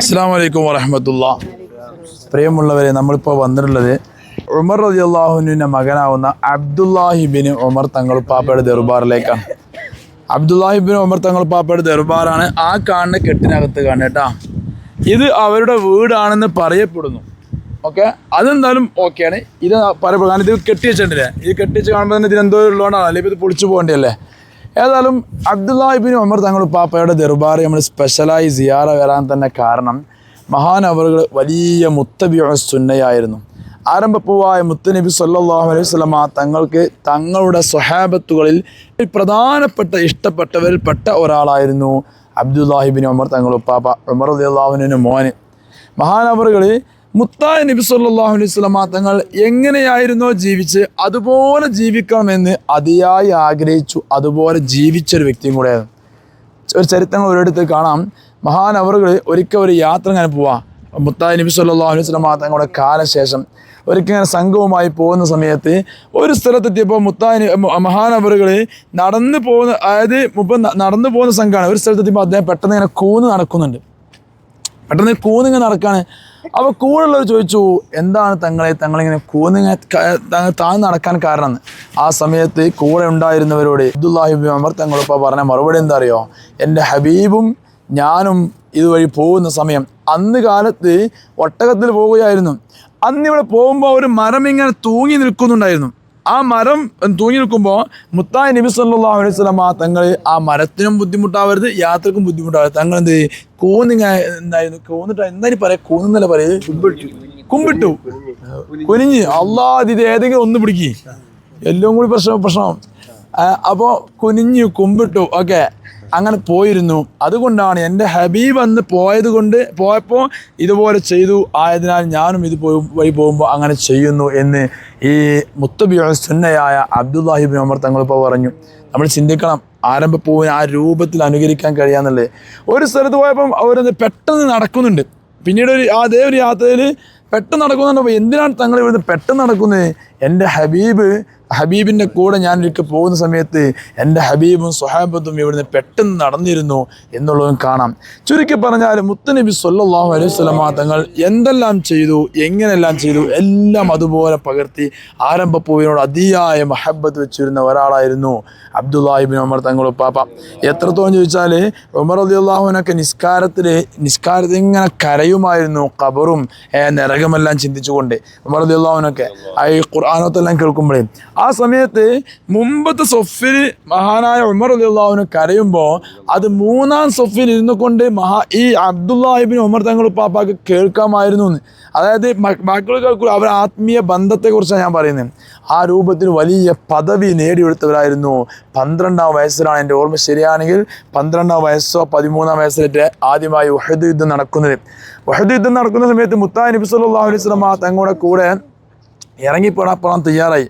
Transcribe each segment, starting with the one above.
അസ്സാം വലൈക്കും പ്രിയമുള്ളവരെ നമ്മളിപ്പോൾ വന്നിട്ടുള്ളത് ഉമർ റതി അള്ളാഹുവിന്റെ മകനാവുന്ന അബ്ദുല്ലാഹിബിന് ഉമർ തങ്ങൾ പാപ്പയുടെ ദർബാറിലേക്കാണ്. അബ്ദുല്ലാഹിബിൻ ഉമർ തങ്ങൾ പാപ്പയുടെ ദർബാറാണ്. ആ കാണുന്ന കെട്ടിനകത്ത് കാണേട്ടാ ഇത് അവരുടെ വീടാണെന്ന് പറയപ്പെടുന്നു. ഓക്കെ? അതെന്തായാലും ഓക്കെയാണ്. ഇത് പറയപ്പെടും കാരണം ഇത് കെട്ടി വെച്ചിട്ടില്ലേ ഇത് കെട്ടിച്ച് കാണുമ്പോൾ തന്നെ ഇതിനെന്തോ ഉള്ളതുകൊണ്ടാണ് അല്ലെങ്കിൽ ഇത് പൊളിച്ചു പോകേണ്ടതല്ലേ? ഏതായാലും അബ്ദുല്ലാഹിബിൻ ഉമർ തങ്ങൾ പാപ്പയുടെ ദർബാർ നമ്മൾ സ്പെഷ്യലായി സിയാറ വരാൻ തന്നെ കാരണം മഹാനവറുകൾ വലിയ മുത്തബിയ സുന്നയായിരുന്നു. ആരംഭപ്പൂവായ മുത്തുനബി സല്ലാഹു അലൈഹി വസല്ലമ തങ്ങൾക്ക് തങ്ങളുടെ സ്വഹാബത്തുകളിൽ പ്രധാനപ്പെട്ട ഇഷ്ടപ്പെട്ടവരിൽപ്പെട്ട ഒരാളായിരുന്നു അബ്ദുല്ലാഹിബിൻ ഉമർ തങ്ങൾ പാപ്പ ഉമർ അള്ളാഹുവിന് മോന്. മഹാനവറുകൾ മുത്തായ നബി സല്ലല്ലാഹു അലൈഹി വസല്ലമ തങ്ങൾ എങ്ങനെയായിരുന്നോ ജീവിച്ച് അതുപോലെ ജീവിക്കണമെന്ന് അതിയായി ആഗ്രഹിച്ചു. അതുപോലെ ജീവിച്ചൊരു വ്യക്തിയും കൂടെയായിരുന്നു ഒരു ചരിത്രങ്ങൾ ഒരിടത്ത് കാണാം. മഹാൻ മഹാനവറുകൾ ഒരിക്കൽ ഒരു യാത്ര ഇങ്ങനെ പോവാ. മുത്തായ നബി സല്ലല്ലാഹു അലൈഹി വസല്ലമ തങ്ങളുടെ കാലശേഷം ഒരിക്കൽ സംഘവുമായി പോകുന്ന സമയത്ത് ഒരു സ്ഥലത്തെത്തിയപ്പോൾ മുത്തായ മഹാനവറുകൾ നടന്നു പോകുന്ന അതായത് മുമ്പ് നടന്നു പോകുന്ന സംഘമാണ് ഒരു സ്ഥലത്തെത്തിയപ്പോൾ അദ്ദേഹം പെട്ടെന്ന് ഇങ്ങനെ കൂന്ന് നടക്കുന്നുണ്ട്. പെട്ടെന്ന് കൂന്നിങ്ങനെ നടക്കാണ്. അപ്പോൾ കൂടെയുള്ളവർ ചോദിച്ചു എന്താണ് തങ്ങളെ തങ്ങളിങ്ങനെ കൂന്നിങ്ങനെ താഴ്ന്ന് നടക്കാൻ കാരണം? ആ സമയത്ത് കൂടെ ഉണ്ടായിരുന്നവരോട് അബ്ദുല്ലാഹിബി അമർ തങ്ങളിപ്പോൾ പറഞ്ഞ മറുപടി എന്താ അറിയോ എന്റെ ഹബീബും ഞാനും ഇതുവഴി പോകുന്ന സമയം അന്ന് കാലത്ത് ഒട്ടകത്തിൽ പോവുകയായിരുന്നു അന്ന് ഇവിടെ പോകുമ്പോൾ ഒരു മരം ഇങ്ങനെ തൂങ്ങി നിൽക്കുന്നുണ്ടായിരുന്നു. ആ മരം തൂങ്ങി നിൽക്കുമ്പോൾ മുത്തായ നബി സല്ലാ അലൈഹി ആ തങ്ങൾ ആ മരത്തിനും ബുദ്ധിമുട്ടാവരുത് യാത്രക്കും ബുദ്ധിമുട്ടാവരുത്. തങ്ങൾ എന്ത് കൂന്നിങ്ങ എന്തായിരുന്നു? കൂന്നിട്ട് എന്തായാലും പറയാ കൂന്നല്ല കുമ്പിട്ടു. കുമ്പിട്ടു. കുനിഞ്ഞ്. അള്ളാ ഇത് ഏതെങ്കിലും ഒന്ന് പിടിക്കി. എല്ലാം കൂടി പ്രശ്നം പ്രശ്നം. അപ്പോൾ കുനിഞ്ഞു കുമ്പിട്ടു. ഓക്കെ. അങ്ങനെ പോയിരുന്നു. അതുകൊണ്ടാണ് എന്റെ ഹബീബ് അന്ന് പോയത് കൊണ്ട് പോയപ്പോൾ ഇതുപോലെ ചെയ്തു. ആയതിനാൽ ഞാനും ഇത് പോയി വഴി പോകുമ്പോൾ അങ്ങനെ ചെയ്യുന്നു എന്ന് ഈ മുത്തബി സുന്നയായ അബ്ദുല്ലാഹിബിൻ അമർ തങ്ങളിപ്പോൾ പറഞ്ഞു. നമ്മൾ ചിന്തിക്കണം ആരംഭപ്പൂവിന് ആ രൂപത്തിൽ അനുകരിക്കാൻ കഴിയാന്നുള്ളത്. ഒരു സ്ഥലത്ത് പോയപ്പം അവരത് പെട്ടെന്ന് നടക്കുന്നുണ്ട്. പിന്നീട് ഒരു അതേ ഒരു യാത്രയിൽ പെട്ടെന്ന് നടക്കുന്നുണ്ട് അപ്പോൾ എന്തിനാണ് തങ്ങൾ ഇവിടുന്ന് പെട്ടെന്ന് നടക്കുന്നത് എന്റെ ഹബീബ് ഹബീബിന്റെ കൂടെ ഞാൻ ഒരിക്കൽ പോകുന്ന സമയത്ത് എന്റെ ഹബീബും സുഹാബത്തും ഇവിടുന്ന് പെട്ടെന്ന് നടന്നിരുന്നു എന്നുള്ളതും കാണാം. ചുരുക്കി പറഞ്ഞാൽ മുത്തനബി സൊല്ലാഹു അലൈഹി സ്വലമാ തങ്ങൾ എന്തെല്ലാം ചെയ്തു എങ്ങനെയെല്ലാം ചെയ്തു എല്ലാം അതുപോലെ പകർത്തി ആരംഭപ്പൂവിനോട് അതിയായ മഹബത്ത് വെച്ചിരുന്ന ഒരാളായിരുന്നു അബ്ദുല്ലാഹിബിൻ ഉമർ തങ്ങൾ പാപ്പ എത്രത്തോളം ചോദിച്ചാൽ ഉമർ അള്ളാഹുവിനൊക്കെ നിസ്കാരത്തിൽ നിസ്കാരത്തിൽ ഇങ്ങനെ കരയുമായിരുന്നു ഖബറും ഏ, നരകമെല്ലാം ചിന്തിച്ചുകൊണ്ട് ഉമർ അള്ളാഹുവിനൊക്കെ ആ ഈ ഖുർആാനത്തെല്ലാം കേൾക്കുമ്പോഴേ. ആ സമയത്ത് മുമ്പത്തെ സൊഫിൽ മഹാനായ ഉമർ അള്ളാഹുവിന് കരയുമ്പോൾ അത് മൂന്നാം സൊഫിൽ ഇരുന്നു കൊണ്ട് മഹാ ഈ അബ്ദുല്ലാഹിബിൻ ഉമർ തങ്ങൾ പാപ്പാക്ക് കേൾക്കാമായിരുന്നു എന്ന്. അതായത് ബാക്കിയുള്ള കേൾക്കുക അവർ ആത്മീയ ബന്ധത്തെക്കുറിച്ചാണ് ഞാൻ പറയുന്നത്. ആ രൂപത്തിൽ വലിയ പദവി നേടിയെടുത്തവരായിരുന്നു. പന്ത്രണ്ടാം വയസ്സിലാണ് എന്റെ ഓർമ്മ ശരിയാണെങ്കിൽ പന്ത്രണ്ടാം വയസ്സോ പതിമൂന്നാം വയസ്സിലേറ്റ് ആദ്യമായി ഉഹദ് യുദ്ധം നടക്കുന്നത്. വഹദ് യുദ്ധം നടക്കുന്ന സമയത്ത് മുത്താ നബി സല്ലാ അലൈഹി വസല്ലമ തങ്ങളുടെ കൂടെ ഇറങ്ങിപ്പോടാൻ പോകാൻ തയ്യാറായി.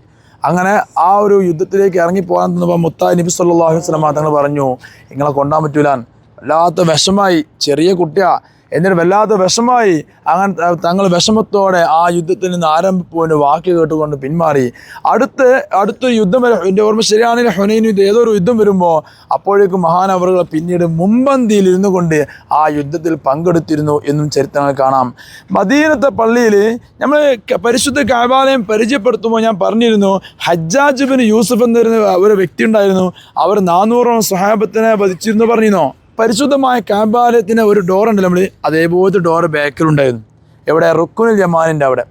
അങ്ങനെ ആ ഒരു യുദ്ധത്തിലേക്ക് ഇറങ്ങിപ്പോകാൻ തന്നപ്പോൾ മുത്താ നബി സല്ലാ അലൈഹി വസല്ലമ തങ്ങൾ പറഞ്ഞു നിങ്ങളെ കൊണ്ടാൻ പറ്റൂലാൻ വല്ലാത്ത വിഷമായി. ചെറിയ കുട്ടിയാ. എന്നിട്ട് വല്ലാതെ വിഷമായി അങ്ങനെ തങ്ങൾ വിഷമത്തോടെ ആ യുദ്ധത്തിൽ നിന്ന് ആരംഭിപ്പോന്റെ വാക്ക് കേട്ടുകൊണ്ട് പിന്മാറി. അടുത്ത് അടുത്ത യുദ്ധം വരെ. എന്റെ ഓർമ്മ ശരിയാണെങ്കിൽ ഹുനൈൻ യുദ്ധം ഏതൊരു യുദ്ധം വരുമ്പോൾ അപ്പോഴേക്കും മഹാനവറുകൾ പിന്നീട് മുമ്പന്തിയിൽ ഇരുന്നു കൊണ്ട് ആ യുദ്ധത്തിൽ പങ്കെടുത്തിരുന്നു എന്നും ചരിത്രങ്ങൾ കാണാം. മദീനത്തെ പള്ളിയിൽ നമ്മൾ പരിശുദ്ധ കാബാലയം പരിചയപ്പെടുത്തുമ്പോൾ ഞാൻ പറഞ്ഞിരുന്നു ഹജ്ജാജ് ബിൻ യൂസഫ് എന്നൊരു ഒരു വ്യക്തി ഉണ്ടായിരുന്നു. അവർ നാനൂറോളം സഹാബത്തിനെ വധിച്ചിരുന്നു പറഞ്ഞിരുന്നോ? പരിശുദ്ധമായ കാബാലയത്തിന് ഒരു ഡോർ ഉണ്ട് നമ്മൾ അതേപോലത്തെ ഡോർ ബാക്കിലുണ്ടായിരുന്നു. എവിടെ? റുക്കുൽ ജമാനിന്റെ അവിടെ.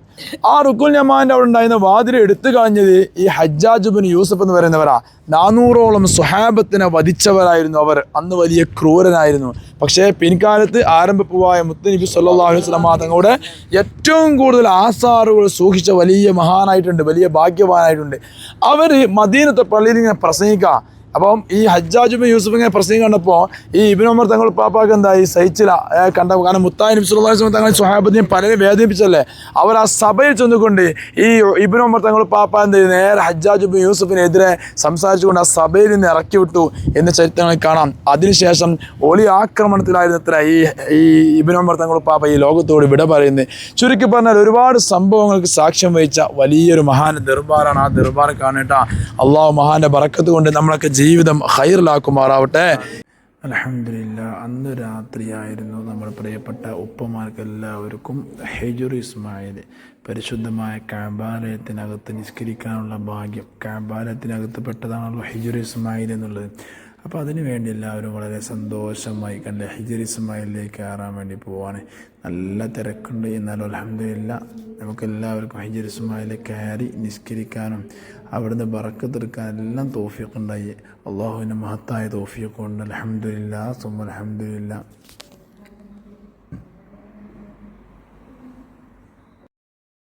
ആ റുക്കുൽ ജമാന്റെ അവിടെ ഉണ്ടായിരുന്ന വാതിൽ എടുത്തു കളഞ്ഞത് ഈ ഹജ്ജാജ് ബിൻ യൂസഫ് എന്ന് പറയുന്നവരാ. നാനൂറോളം സുഹാബത്തിനെ വധിച്ചവരായിരുന്നു അവർ. അന്ന് വലിയ ക്രൂരനായിരുന്നു. പക്ഷേ പിൻകാലത്ത് ആരംഭപ്പുവായ മുത്തനബി സല്ലല്ലാഹു അലൈഹി വസല്ലം തങ്ങളുടെ ഏറ്റവും കൂടുതൽ ആസാറുകൾ സൂക്ഷിച്ച വലിയ മഹാനായിട്ടുണ്ട് വലിയ ഭാഗ്യവാനായിട്ടുണ്ട്. അവർ മദീനത്തെ പള്ളിയിൽ ഇങ്ങനെ പ്രസംഗിക്കുക. അപ്പം ഈ ഹജ്ജാജുബി യൂസുഫിനെ പ്രസംഗം കണ്ടപ്പോൾ ഈ ഇബിൻ ഉമർ തങ്ങൾ പാപ്പാക്ക് എന്തായി സഹിച്ചില്ല കണ്ട കാരണം മുത്തായി നബി സല്ലല്ലാഹു അലൈഹി വസല്ലം തങ്ങൾ സ്വഹാബത്തിനെ പലരും വേദനിപ്പിച്ചല്ലേ? അവർ ആ സഭയിൽ ചെന്നുകൊണ്ട് ഈ ഇബിൻ ഉമർ തങ്ങൾ പാപ്പ എന്ത്? നേരെ ഹജ്ജാജുബി യൂസുഫിനെതിരെ സംസാരിച്ചുകൊണ്ട് ആ സഭയിൽ നിന്ന് ഇറക്കി വിട്ടു എന്ന ചരിത്രങ്ങൾ കാണാം. അതിനുശേഷം ഒളി ആക്രമണത്തിലായിരുന്നു അത്ര ഈ ഈ ഇബിൻ ഉമർ തങ്ങൾ പാപ്പ ഈ ലോകത്തോട് വിട പറയുന്നത്. ചുരുക്കി പറഞ്ഞാൽ ഒരുപാട് സംഭവങ്ങൾക്ക് സാക്ഷ്യം വഹിച്ച വലിയൊരു മഹാൻ ദർബാറാണ് ആ ദർബാർ കാണേട്ട അള്ളാഹു മഹാന്റെ ബറക്കത്ത് കൊണ്ട് നമ്മളൊക്കെ ജീവിതം ഹൈറിലാക്കുമാറാവട്ടെ അലഹമില്ല അന്ന് രാത്രിയായിരുന്നു നമ്മൾ പ്രിയപ്പെട്ട ഉപ്പമാർക്കെല്ലാവർക്കും ഹെജുർ ഇസ്മായിൽ പരിശുദ്ധമായ കാബാലയത്തിനകത്ത് നിസ്കരിക്കാനുള്ള ഭാഗ്യം. കാബാലയത്തിനകത്ത് പെട്ടതാണല്ലോ ഹെജുർ ഇസ്മായിൽ എന്നുള്ളത്. അപ്പോൾ അതിനു വേണ്ടി എല്ലാവരും വളരെ സന്തോഷമായി കണ്ട് ഹിജറി ഇസ്മായിലേക്ക് കയറാൻ വേണ്ടി പോവാണ്. നല്ല തിരക്കുണ്ട്. എന്നാലും അലഹമില്ല നമുക്കെല്ലാവർക്കും ഹിജറി ഇസ്മായിൽ കയറി നിസ്കരിക്കാനും അവിടുന്ന് ബറക്കത്തെടുക്കാൻ എല്ലാം തോഫിയൊക്കെ ഉണ്ടായി അള്ളാഹുവിന്റെ മഹത്തായ തോഫിയൊക്കെ ഉണ്ട്. അലഹമില്ല സുമ അലഹമില്ല